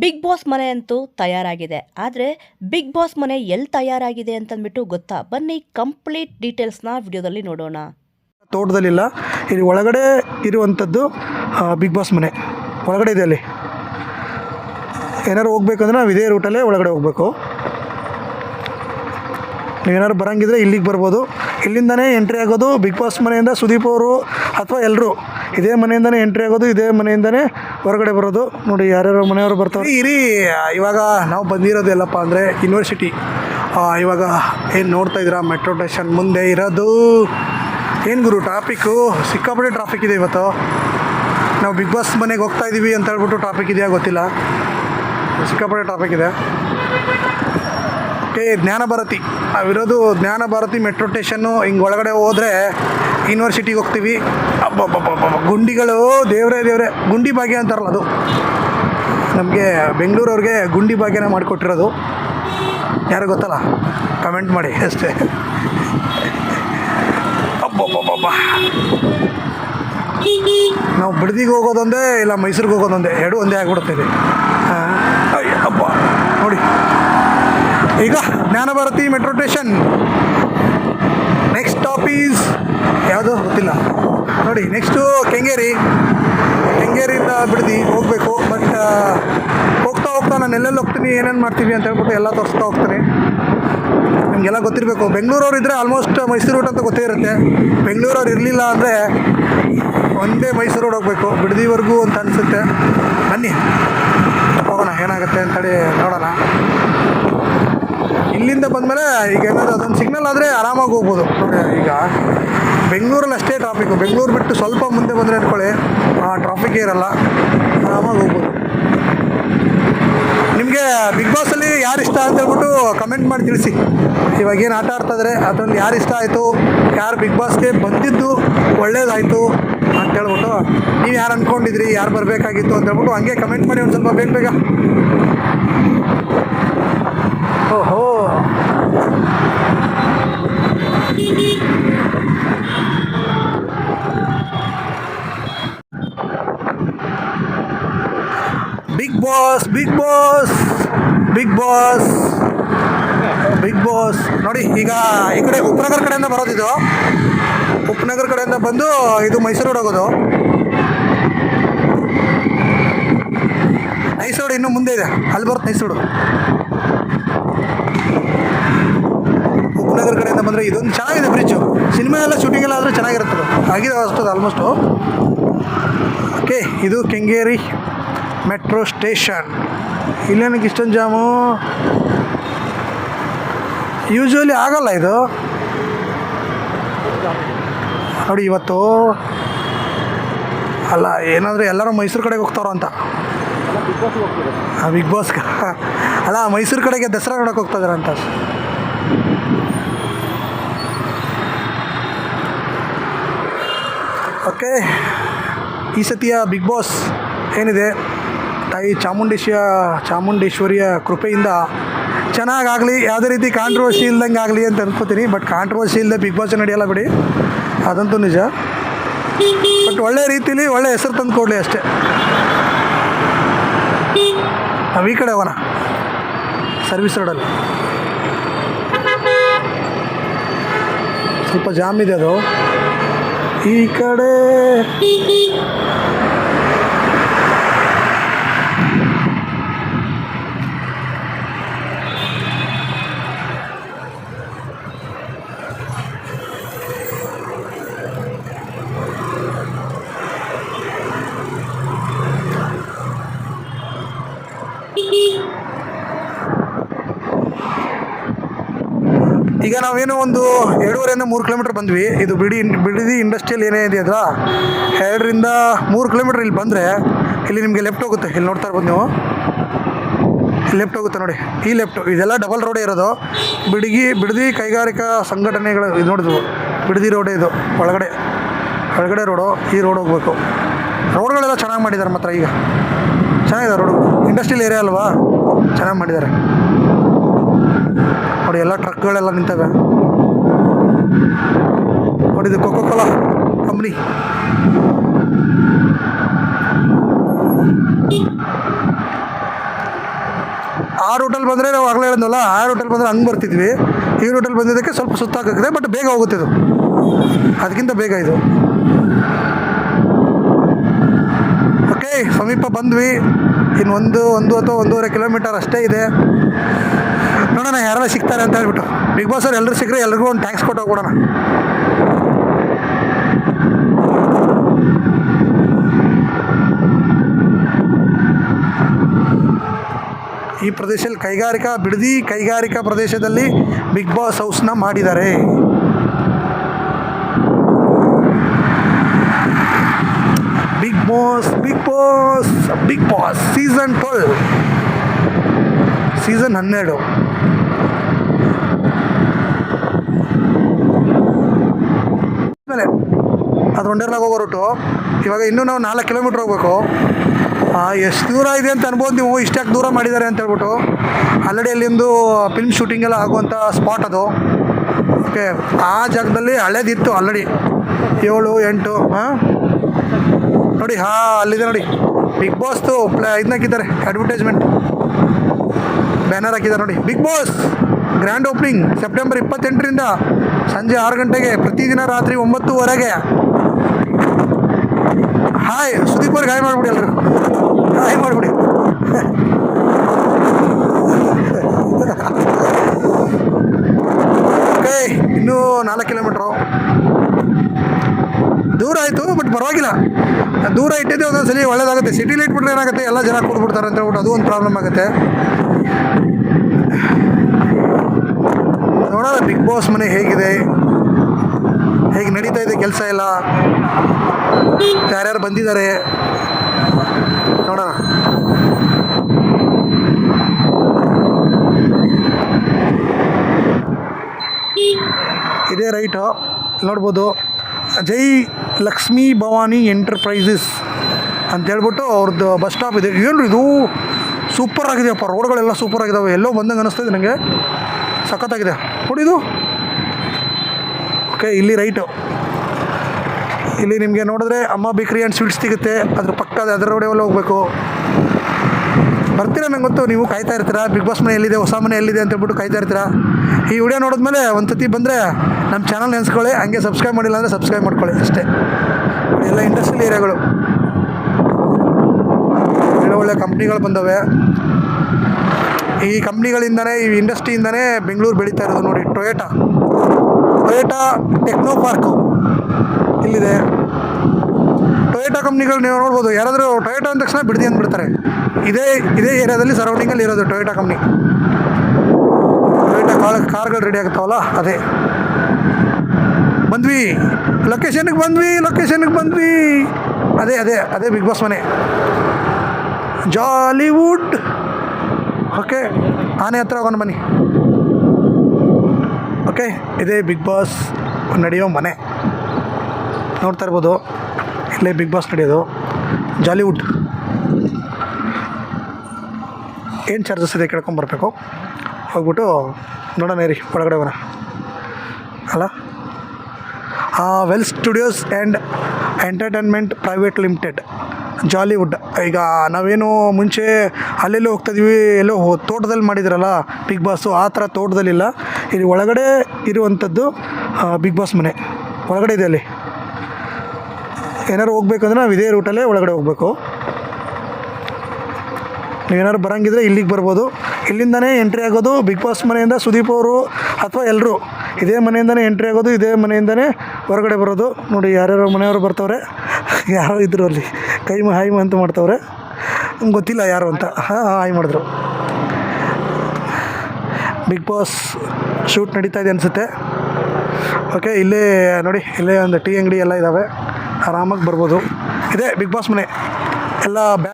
Big Boss ಮನೆ ಅಂತೂ ತಯಾರಾಗಿದೆ. ಆದರೆ ಬಿಗ್ ಬಾಸ್ ಮನೆ ಎಲ್ಲಿ ತಯಾರಾಗಿದೆ ಅಂತಂದ್ಬಿಟ್ಟು ಗೊತ್ತಾ? ಬನ್ನಿ ಕಂಪ್ಲೀಟ್ ಡೀಟೇಲ್ಸ್ನ ವಿಡಿಯೋದಲ್ಲಿ ನೋಡೋಣ. ತೋಟದಲ್ಲಿಲ್ಲ. ಇಲ್ಲಿ ಒಳಗಡೆ ಇರುವಂಥದ್ದು ಬಿಗ್ ಬಾಸ್ ಮನೆ. ಒಳಗಡೆ ಇದೆ ಅಲ್ಲಿ. ಏನಾದ್ರು ಹೋಗ್ಬೇಕಂದ್ರೆ ನಾವು ಇದೇ ರೂಟಲ್ಲೇ ಒಳಗಡೆ ಹೋಗಬೇಕು. ನೀವೇನಾದ್ರು ಬರೋಂಗಿದ್ರೆ ಇಲ್ಲಿಗೆ ಬರ್ಬೋದು. ಇಲ್ಲಿಂದನೇ ಎಂಟ್ರಿ ಆಗೋದು ಬಿಗ್ ಬಾಸ್ ಮನೆಯಿಂದ ಸುದೀಪ್ ಅವರು ಅಥವಾ ಎಲ್ಲರೂ ಇದೇ ಮನೆಯಿಂದನೇ ಎಂಟ್ರಿ ಆಗೋದು, ಇದೇ ಮನೆಯಿಂದನೇ ಹೊರಗಡೆ ಬರೋದು. ನೋಡಿ, ಯಾರ್ಯಾರು ಮನೆಯವರು ಬರ್ತಾರೆ. ಇರಿ ಇವಾಗ ನಾವು ಬಂದಿರೋದು ಎಲ್ಲಪ್ಪ ಅಂದರೆ ಯೂನಿವರ್ಸಿಟಿ ಇವಾಗ ಏನು ನೋಡ್ತಾ ಇದ್ದೀರಾ? ಮೆಟ್ರೋ ಸ್ಟೇಷನ್ ಮುಂದೆ ಇರೋದು. ಏನು ಗುರು ಟ್ರಾಫಿಕ್ಕು ಸಿಕ್ಕಾಪಟ್ಟೆ ಟ್ರಾಫಿಕ್ ಇದೆ ಇವತ್ತು. ನಾವು ಬಿಗ್ ಬಾಸ್ ಮನೆಗೆ ಹೋಗ್ತಾ ಇದ್ದೀವಿ ಅಂತ ಹೇಳ್ಬಿಟ್ಟು ಟ್ರಾಫಿಕ್ ಇದೆಯಾ ಗೊತ್ತಿಲ್ಲ. ಸಿಕ್ಕಾಪಟ್ಟೆ ಟ್ರಾಫಿಕ್ ಇದೆ. ಓಕೆ ಜ್ಞಾನ ಭಾರತಿ ನಾವಿರೋದು ಜ್ಞಾನ ಭಾರತಿ ಮೆಟ್ರೋ ಸ್ಟೇಷನ್ನು ಹಿಂಗೆ ಒಳಗಡೆ ಹೋದರೆ ಯೂನಿವರ್ಸಿಟಿಗೆ ಹೋಗ್ತೀವಿ. ಗುಂಡಿಗಳು, ದೇವರೇ ದೇವರೇ. ಗುಂಡಿ ಭಾಗ್ಯ ಅಂತಾರಲ್ಲ ಅದು. ನಮಗೆ ಬೆಂಗಳೂರವ್ರಿಗೆ ಗುಂಡಿ ಭಾಗ್ಯನ ಮಾಡಿಕೊಟ್ಟಿರೋದು. ಯಾರು ಗೊತ್ತಲ್ಲ? ಕಮೆಂಟ್ ಮಾಡಿ ಅಷ್ಟೇ. ಅಬ್ಬಬ್ಬಬ್ಬಬ್ಬ. ನಾವು ಬಿಡದಿಗೆ ಹೋಗೋದೊಂದೇ ಇಲ್ಲ ಮೈಸೂರಿಗೆ ಹೋಗೋದೊಂದೇ ಎರಡು ಒಂದೇ ಆಗಿಬಿಡುತ್ತೆ ಅಬ್ಬ. ನೋಡಿ. ಈಗ Jnanabharathi metro station. Next stop is ಯಾವುದೋ ಗೊತ್ತಿಲ್ಲ. ನೋಡಿ ನೆಕ್ಸ್ಟು ಕೆಂಗೇರಿ. ಕೆಂಗೇರಿಯಿಂದ ಬಿಡ್ದು, ಹೋಗಬೇಕು ಬಟ್ ಹೋಗ್ತಾ ಹೋಗ್ತಾ ನಾನು ಎಲ್ಲೆಲ್ಲಿ ಹೋಗ್ತೀನಿ, ಏನೇನು ಮಾಡ್ತೀವಿ ಅಂತ ಹೇಳ್ಬಿಟ್ಟು ಎಲ್ಲ ತೋರಿಸ್ತಾ ಹೋಗ್ತೀನಿ. ನಿಮಗೆಲ್ಲ ಗೊತ್ತಿರಬೇಕು, ಬೆಂಗಳೂರವ್ರು ಇದ್ದರೆ ಆಲ್ಮೋಸ್ಟ್ ಮೈಸೂರು ರೋಡ್ ಅಂತ ಗೊತ್ತೇ ಇರುತ್ತೆ. ಬೆಂಗಳೂರವ್ರು ಇರಲಿಲ್ಲ ಅಂದರೆ ಒಂದೇ ಮೈಸೂರು ರೋಡ್ ಹೋಗಬೇಕು, ಬಿಡ್ದಿವರೆಗೂ ಅಂತ ಅನಿಸುತ್ತೆ. ಬನ್ನಿ, ಹೋಗೋಣ, ಏನಾಗುತ್ತೆ ಅಂತೇಳಿ ನೋಡೋಣ. ಇಲ್ಲಿಂದ ಬಂದಮೇಲೆ ಈಗ ಏನಾದರೂ ಅದೊಂದು ಸಿಗ್ನಲ್ ಆದರೆ ಆರಾಮಾಗಿ ಹೋಗ್ಬೋದು. ಈಗ ಬೆಂಗಳೂರಲ್ಲಿ ಅಷ್ಟೇ ಟ್ರಾಫಿಕ್ಕು ಬೆಂಗಳೂರು ಬಿಟ್ಟು ಸ್ವಲ್ಪ ಮುಂದೆ ಬಂದರೆ ಅಂದ್ಕೊಳ್ಳಿ ಟ್ರಾಫಿಕ್ ಇರಲ್ಲ. ಆರಾಮಾಗಿ ಹೋಗ್ಬೋದು. ನಿಮಗೆ ಬಿಗ್ ಬಾಸಲ್ಲಿ ಯಾರು ಇಷ್ಟ ಅಂತ ಹೇಳ್ಬಿಟ್ಟು ಕಮೆಂಟ್ ಮಾಡಿ ತಿಳಿಸಿ. ಇವಾಗ ಏನು ಆಟ ಆಡ್ತಾಯಿದ್ರೆ ಅದರಲ್ಲಿ ಯಾರು ಇಷ್ಟ ಆಯಿತು? ಯಾರು ಬಿಗ್ ಬಾಸ್ಗೆ ಬಂದಿದ್ದು ಒಳ್ಳೇದಾಯಿತು ಅಂತ ಹೇಳ್ಬಿಟ್ಟು ನೀವು ಯಾರು ಅಂದ್ಕೊಂಡಿದ್ರಿ ಯಾರು ಬರಬೇಕಾಗಿತ್ತು ಅಂತ ಹೇಳ್ಬಿಟ್ಟು ಹಂಗೆ ಕಮೆಂಟ್ ಮಾಡಿ ಒಂದು ಸ್ವಲ್ಪ ಬೇಗ ಬೇಗ. ಓಹೋ. Bigg Boss Bigg Boss Bigg Boss Bigg Boss ನೋಡಿ, ಈಗ ಈ ಕಡೆ ಉಪನಗರ ಕಡೆಯಿಂದ ಬರೋದಿದು ಉಪನಗರ ಕಡೆಯಿಂದ ಬಂದು ಇದು ಮೈಸೂರು ಹೋಗೋದು. ಮೈಸೂರು ಇನ್ನೂ ಮುಂದೆ ಇದೆ. ಅಲ್ಲಿ ಬರುತ್ತೆ ನೈಸ್ ರೋಡು ಉಪನಗರ ಕಡೆಯಿಂದ ಬಂದರೆ ಇದೊಂದು ಚೆನ್ನಾಗಿದೆ ಬ್ರಿಡ್ಜು ಸಿನಿಮಾ ಎಲ್ಲ ಶೂಟಿಂಗ್ ಎಲ್ಲ ಆದರೆ ಚೆನ್ನಾಗಿರುತ್ತೆ. ಆಗಿದೆ ಅಷ್ಟದು ಆಲ್ಮೋಸ್ಟು ಓಕೆ ಇದು ಕೆಂಗೇರಿ ಮೆಟ್ರೋ ಸ್ಟೇಷನ್ ಇಲ್ಲೇನಕ್ಕೆ ಇಷ್ಟೊಂದು ಜಾಮು ಯೂಶ್ವಲಿ ಆಗಲ್ಲ ಇದು. ನೋಡಿ, ಇವತ್ತು ಅಲ್ಲ, ಏನಾದರೂ ಎಲ್ಲರೂ ಮೈಸೂರು ಕಡೆಗೆ ಹೋಗ್ತಾರೋ ಅಂತ ಬಿಗ್ ಬಾಸ್ಗೆ ಅಲ್ಲ ಮೈಸೂರು ಕಡೆಗೆ ದಸರಾ ನೋಡೋಕೆ ಹೋಗ್ತಾ ಅಂತ. ಓಕೆ, ಈ ಸತಿಯ ಬಿಗ್ ಬಾಸ್ ಏನಿದೆ? ತಾಯಿ ಚಾಮುಂಡೇಶ್ವರಿಯ ಚಾಮುಂಡೇಶ್ವರಿಯ ಕೃಪೆಯಿಂದ ಚೆನ್ನಾಗಾಗಲಿ, ಯಾವುದೇ ರೀತಿ ಕಾಂಟ್ರವರ್ಸಿ ಇಲ್ದಂಗೆ ಆಗಲಿ ಅಂತ ಅನ್ಕೋತೀನಿ ಬಟ್ ಕಾಂಟ್ರವರ್ಸಿ ಇಲ್ಲದೆ ಬಿಗ್ ಬಾಸ್ ನಡೆಯಲ್ಲ ಬಿಡಿ. ಅದಂತೂ ನಿಜ. ಬಟ್ ಒಳ್ಳೆ ರೀತಿಲಿ ಒಳ್ಳೆ ಹೆಸರು ತಂದು ಕೊಡಲಿ ಅಷ್ಟೇ. ನಾವು ಈ ಕಡೆ ಹೋಗೋಣ. ಸರ್ವಿಸ್ ರೋಡಲ್ಲಿ ಸ್ವಲ್ಪ ಜಾಮ್ ಇದೆ ಅದು. ಈ ಕಡೆ ನಾವೇನು ಒಂದು ಎರಡೂವರೆಯಿಂದ ಮೂರು ಕಿಲೋಮೀಟ್ರ್ ಬಂದ್ವಿ. ಇದು ಬಿಡಿ ಬಿಡಿದಿ ಇಂಡಸ್ಟ್ರಿಯಲ್ ಏನೇ ಇದೆ ಅಲ್ಲ ಎರಡರಿಂದ ಮೂರು ಕಿಲೋಮೀಟ್ರ್ ಇಲ್ಲಿ ಬಂದರೆ ಇಲ್ಲಿ ನಿಮಗೆ ಲೆಫ್ಟ್ ಹೋಗುತ್ತೆ. ಇಲ್ಲಿ ನೋಡ್ತಾ ಇರ್ಬೋದು ನೀವು. ಲೆಫ್ಟ್ ಹೋಗುತ್ತೆ ನೋಡಿ. ಈ ಲೆಫ್ಟ್ ಇದೆಲ್ಲ ಡಬಲ್ ರೋಡೇ ಇರೋದು. ಬಿಡಿಗಿ, ಬಿಡದಿ ಕೈಗಾರಿಕಾ ಸಂಘಟನೆಗಳು ಇದು ನೋಡಿದ್ವು. ಬಿಡದಿ ರೋಡೇ ಇದು. ಒಳಗಡೆ ಒಳಗಡೆ ರೋಡು ಈ ರೋಡ್ ಹೋಗಬೇಕು. ರೋಡ್ಗಳೆಲ್ಲ ಚೆನ್ನಾಗಿ ಮಾಡಿದ್ದಾರೆ ಮಾತ್ರ ಈಗ. ಚೆನ್ನಾಗಿದೆ ರೋಡು ಇಂಡಸ್ಟ್ರಿಯಲ್ ಏರಿಯಾ ಅಲ್ವಾ? ಚೆನ್ನಾಗಿ ಮಾಡಿದ್ದಾರೆ ನೋಡಿ, ಎಲ್ಲ ಟ್ರಕ್ಗಳೆಲ್ಲ ನಿಂತವೆ. ನೋಡಿ ಇದು ಕೊಕೋ ಕೋಲಾ ಕಂಪ್ನಿ ಆ ರೂಟಲ್ಲಿ ಬಂದರೆ ನಾವು ಆಗಲೇ ಹೇಳಿದ್ನಲ್ಲ, ಆ ರೂಟಲ್ಲಿ ಬಂದರೆ ಹಂಗೆ ಬರ್ತಿದ್ವಿ. ಈ ರೂಟಲ್ಲಿ ಬಂದಿದ್ದಕ್ಕೆ ಸ್ವಲ್ಪ ಸುತ್ತಾಗುತ್ತೆ ಬಟ್ ಬೇಗ ಹೋಗುತ್ತೆ ಇದು. ಅದಕ್ಕಿಂತ ಬೇಗ ಇದು. ಓಕೆ ಸಮೀಪ ಬಂದ್ವಿ. ಇನ್ನು ಒಂದು ಒಂದು ಅಥವಾ ಒಂದೂವರೆ ಕಿಲೋಮೀಟರ್ ಅಷ್ಟೇ ಇದೆ. ನೋಡೋಣ, ಯಾರೆಲ್ಲ ಸಿಗ್ತಾರೆ ಅಂತ ಹೇಳ್ಬಿಟ್ಟು. ಬಿಗ್ ಬಾಸ್ ಅವ್ರು ಎಲ್ಲರೂ ಸಿಕ್ಕರೆ ಎಲ್ರಿಗೂ ಒಂದು ಟ್ಯಾಂಕ್ಸ್ ಕೊಟ್ಟು ಹೋಗ್ಬಿಡೋಣ. ಈ ಪ್ರದೇಶದಲ್ಲಿ ಕೈಗಾರಿಕಾ, ಬಿಡದಿ ಕೈಗಾರಿಕಾ ಪ್ರದೇಶದಲ್ಲಿ ಬಿಗ್ ಬಾಸ್ ಹೌಸ್ನ ಮಾಡಿದ್ದಾರೆ. Bigg Boss Bigg Boss Bigg Boss season twelve season ಹನ್ನೆರಡು. ಮೇಲೆ. ಅದು ಒಂಡರ್ಲಾಗ ಹೋಗೋ ಇವಾಗ ಇನ್ನೂ ನಾವು ನಾಲ್ಕು ಕಿಲೋಮೀಟ್ರ್ ಹೋಗ್ಬೇಕು. ಎಷ್ಟು ದೂರ ಇದೆ ಅಂತ ಅನ್ಬೋದು ನೀವು ಇಷ್ಟಕ್ಕೆ ದೂರ ಮಾಡಿದ್ದಾರೆ ಅಂತ ಹೇಳ್ಬಿಟ್ಟು. ಆಲ್ರೆಡಿ ಅಲ್ಲಿಂದು ಫಿಲ್ಮ್ ಶೂಟಿಂಗ್ ಎಲ್ಲ ಆಗುವಂಥ ಸ್ಪಾಟ್ ಅದು. ಓಕೆ ಆ ಜಾಗದಲ್ಲಿ ಹಳೇದಿತ್ತು ಆಲ್ರೆಡಿ. ಏಳು, ಎಂಟು ಹಾಂ ನೋಡಿ, ಹಾಂ, ಅಲ್ಲಿದೆ ನೋಡಿ. ಬಿಗ್ ಬಾಸ್ದು ಪ್ಲೇ ಇದನ್ನ ಹಾಕಿದ್ದಾರೆ ಅಡ್ವರ್ಟೈಸ್ಮೆಂಟ್ ಬ್ಯಾನರ್ ಹಾಕಿದ್ದಾರೆ ನೋಡಿ. Bigg Boss grand opening September ಇಪ್ಪತ್ತೆಂಟರಿಂದ ಸಂಜೆ ಆರು ಗಂಟೆಗೆ, ಪ್ರತಿದಿನ ರಾತ್ರಿ ಒಂಬತ್ತುವರೆಗೆ. ಹಾಯ್ ಸುದೀಪ್ ಅವ್ರಿಗೆ ಹಾಯ್ ಮಾಡಿಬಿಡಿ ಎಲ್ಲರೂ ಹಾಯ್ ಮಾಡಿಬಿಡಿ. ಓಕೆ ಇನ್ನೂ ನಾಲ್ಕು ಕಿಲೋಮೀಟ್ರು. ದೂರ ಆಯಿತು, ಬಟ್ ಪರವಾಗಿಲ್ಲ. ದೂರ ಇಟ್ಟಿದ್ದೆ ಒಂದೊಂದ್ಸಲಿ, ಒಳ್ಳೇದಾಗುತ್ತೆ. ಸಿಟಿಲಿ ಇಟ್ಬಿಟ್ರೆ ಏನಾಗುತ್ತೆ? ಎಲ್ಲ ಜನ ಕೂಡ್ಬಿಡ್ತಾರೆ ಅಂತ ಹೇಳ್ಬಿಟ್ಟು ಅದು ಒಂದು ಪ್ರಾಬ್ಲಮ್ ಆಗುತ್ತೆ ನೋಡೋಣ ಬಿಗ್ ಬಾಸ್ ಮನೆ ಹೇಗಿದೆ? ಹೇಗೆ ನಡೀತಾ ಇದೆ ಕೆಲಸ ಎಲ್ಲ? ಯಾರ್ಯಾರು ಬಂದಿದ್ದಾರೆ? ನೋಡೋಣ. ಇದೇ ರೈಟು, ನೋಡ್ಬೋದು. ಜೈ ಲಕ್ಷ್ಮೀ ಭವಾನಿ ಎಂಟರ್ಪ್ರೈಸಸ್ ಅಂತ ಹೇಳ್ಬಿಟ್ಟು ಅವ್ರದ್ದು ಬಸ್ ಸ್ಟಾಪ್ ಇದೆ. ಏನು ಇದು? ಸೂಪರ್ ಆಗಿದೆಯಪ್ಪ. ರೋಡ್ಗಳೆಲ್ಲ ಸೂಪರ್ ಆಗಿದಾವೆ. ಎಲ್ಲೋ ಬಂದಂಗೆ ಅನ್ನಿಸ್ತಾ ಇದೆ ನನಗೆ ಸಖತ್ತಾಗಿದೆ. ನೋಡಿದು ಓಕೆ ಇಲ್ಲಿ ರೈಟು ಇಲ್ಲಿ ನಿಮಗೆ ನೋಡಿದ್ರೆ ಅಮ್ಮ ಬೇಕ್ರಿ ಆ್ಯಂಡ್ ಸ್ವೀಟ್ಸ್ ಸಿಗುತ್ತೆ. ಅದ್ರ ಪಕ್ಕದ ಅದರ ಎಲ್ಲ ಹೋಗಬೇಕು. ಬರ್ತೀರಾ ನಂಗೆ ಗೊತ್ತು, ನೀವು ಕಾಯ್ತಾ ಇರ್ತೀರಾ? ಬಿಗ್ ಬಾಸ್ ಮನೆ ಎಲ್ಲಿದೆ, ಹೊಸ ಮನೆ ಎಲ್ಲಿದೆ ಅಂತ ಹೇಳ್ಬಿಟ್ಟು ಕಾಯ್ತಾ ಇರ್ತೀರಾ? ಈ ವಿಡಿಯೋ ನೋಡಿದ್ಮೇಲೆ ಒಂದು ಸತಿ ಬಂದರೆ ನಮ್ಮ ಚಾನಲ್ ನೆನೆಸ್ಕೊಳ್ಳಿ, ಹಂಗೆ ಸಬ್ಸ್ಕ್ರೈಬ್ ಮಾಡಿಲ್ಲ ಅಂದರೆ ಸಬ್ಸ್ಕ್ರೈಬ್ ಮಾಡ್ಕೊಳ್ಳಿ ಅಷ್ಟೇ. ಎಲ್ಲ ಇಂಡಸ್ಟ್ರಿಯಲ್ ಏರಿಯಾಗಳು ಒಳ್ಳೆ ಒಳ್ಳೆ ಕಂಪ್ನಿಗಳು ಬಂದವೆ. ಈ ಕಂಪ್ನಿಗಳಿಂದನೇ, ಈ ಇಂಡಸ್ಟ್ರಿಯಿಂದನೇ ಬೆಂಗಳೂರು ಬೆಳೀತಾ ಇರೋದು ನೋಡಿ. ಟೊಯೋಟಾ ಟೊಯೋಟಾ ಟೆಕ್ನೋ ಪಾರ್ಕು ಇಲ್ಲಿದೆ. ಟೊಯೋಟಾ ಕಂಪ್ನಿಗಳು ನೀವು ನೋಡ್ಬೋದು. ಯಾರಾದರೂ ಟೊಯೋಟಾ ಅಂದ ತಕ್ಷಣ ಬಿಡ್ದಿ ಅಂದ್ಬಿಡ್ತಾರೆ. ಇದೇ ಇದೇ ಏರಿಯಾದಲ್ಲಿ ಸರೌಂಡಿಂಗಲ್ಲಿ ಇರೋದು ಟೊಯೋಟಾ ಕಂಪ್ನಿ. ಟೊಯೋಟಾ ಕಾರ್, ಕಾರ್ಗಳು ರೆಡಿ ಆಗ್ತಾವಲ್ಲ ಅದೇ. ಬಂದ್ವಿ. ಲೊಕೇಶನ್ಗೆ ಬಂದ್ವಿ ಲೊಕೇಶನ್ಗೆ ಬಂದ್ವಿ. ಅದೇ ಅದೇ ಅದೇ ಬಿಗ್ ಬಾಸ್ ಮನೆ. Jollywood okay? ಆನೆ ಹತ್ರ ಹೋಗೋಣ ಬನ್ನಿ. ಓಕೆ, ಇದೇ ಬಿಗ್ ಬಾಸ್ ನಡೆಯೋ ಮನೆ. ನೋಡ್ತಾ ಇರ್ಬೋದು, ಇಲ್ಲೇ ಬಿಗ್ ಬಾಸ್ ನಡೆಯೋದು. ಜಾಲಿವುಡ್. ಏನು ಚಾರ್ಜಸ್ ಇದೆ ಕೇಳ್ಕೊಂಬರ್ಬೇಕು ಹೋಗ್ಬಿಟ್ಟು ನೋಡೋಣ ರೀ ಒಳಗಡೆ ಹೋಗೋಣ. ಅಲ್ಲ? Well studios and entertainment private limited Jollywood ಈಗ ನಾವೇನು ಮುಂಚೆ ಅಲ್ಲೆಲ್ಲೋ ಹೋಗ್ತಾಯಿದ್ವಿ ಎಲ್ಲೋ ತೋಟದಲ್ಲಿ ಮಾಡಿದ್ರಲ್ಲ ಬಿಗ್ ಬಾಸು ಆ ಥರ ತೋಟದಲ್ಲಿಲ್ಲ. ಇಲ್ಲಿ ಒಳಗಡೆ ಇರುವಂಥದ್ದು ಬಿಗ್ ಬಾಸ್ ಮನೆ. ಒಳಗಡೆ ಇದೆ ಅಲ್ಲಿ. ಏನಾರು ಹೋಗ್ಬೇಕಂದ್ರೆ ನಾವು ಇದೇ ರೂಟಲ್ಲೇ ಒಳಗಡೆ ಹೋಗಬೇಕು. ನೀವೇನಾದ್ರು ಬರೋಂಗಿದ್ರೆ ಇಲ್ಲಿಗೆ ಬರ್ಬೋದು. ಇಲ್ಲಿಂದನೇ ಎಂಟ್ರಿ ಆಗೋದು ಬಿಗ್ ಬಾಸ್ ಮನೆಯಿಂದ ಸುದೀಪ್ ಅವರು ಅಥವಾ ಎಲ್ಲರೂ ಇದೇ ಮನೆಯಿಂದನೇ ಎಂಟ್ರಿ ಆಗೋದು, ಇದೇ ಮನೆಯಿಂದನೇ ಹೊರಗಡೆ ಬರೋದು. ನೋಡಿ ಯಾರ್ಯಾರು ಮನೆಯವರು ಬರ್ತವ್ರೆ. ಯಾರೋ ಇದ್ರು ಅಲ್ಲಿ. ಕೈ ಹಾಯ್ಮ ಹಾಯ್ ಅಂತ ಮಾಡ್ತವ್ರೆ. ನಮ್ಗೆ ಗೊತ್ತಿಲ್ಲ ಯಾರು ಅಂತ. ಹಾಂ ಹಾಯ್ ಮಾಡಿದ್ರು. ಬಿಗ್ ಬಾಸ್ ಶೂಟ್ ನಡೀತಾ ಇದೆ ಅನಿಸುತ್ತೆ. ಓಕೆ, ಇಲ್ಲೇ, ನೋಡಿ, ಇಲ್ಲೇ ಒಂದು ಟೀ ಅಂಗಡಿ ಎಲ್ಲ ಇದ್ದಾವೆ ಆರಾಮಾಗಿ ಬರ್ಬೋದು. ಇದೇ, ಬಿಗ್ ಬಾಸ್ ಮನೆ. ಎಲ್ಲ ಬ್ಯಾ